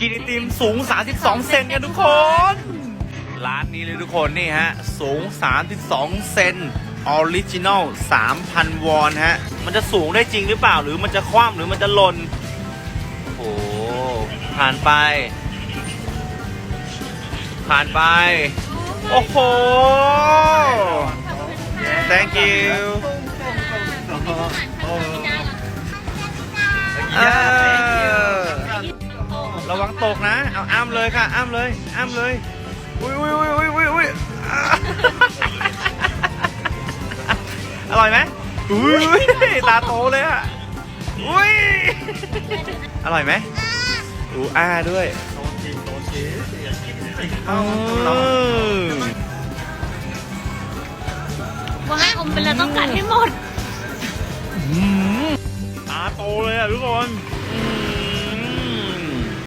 กินไอติมสูง 32 เซนกันทุกคน ร้านนี้เลยทุกคนนี่ฮะ สูง 32 เซนออริจินอล3,000 วอนฮะ มันจะสูงได้จริงหรือเปล่าหรือมันจะคว่ำหรือมันจะหล่นโอ้โหผ่านไป ผ่านไป โอ้โห thank you เออระวัง ตกนะ เอาอ้ามเลยค่ะ อ้ามเลย อ้ามเลย อุ้ยอุ้ยอุ้ยอุ้ยอุ้ยอุ้ยอร่อยไหมอุ้ยตาโตเลยอะ อุ้ย อร่อยไหมอูอ้าด้วยโดนจริงโดนจริงเออว่าให้อมไปแล้วต้องกัดให้หมดอืมตาโตเลยอะทุกคน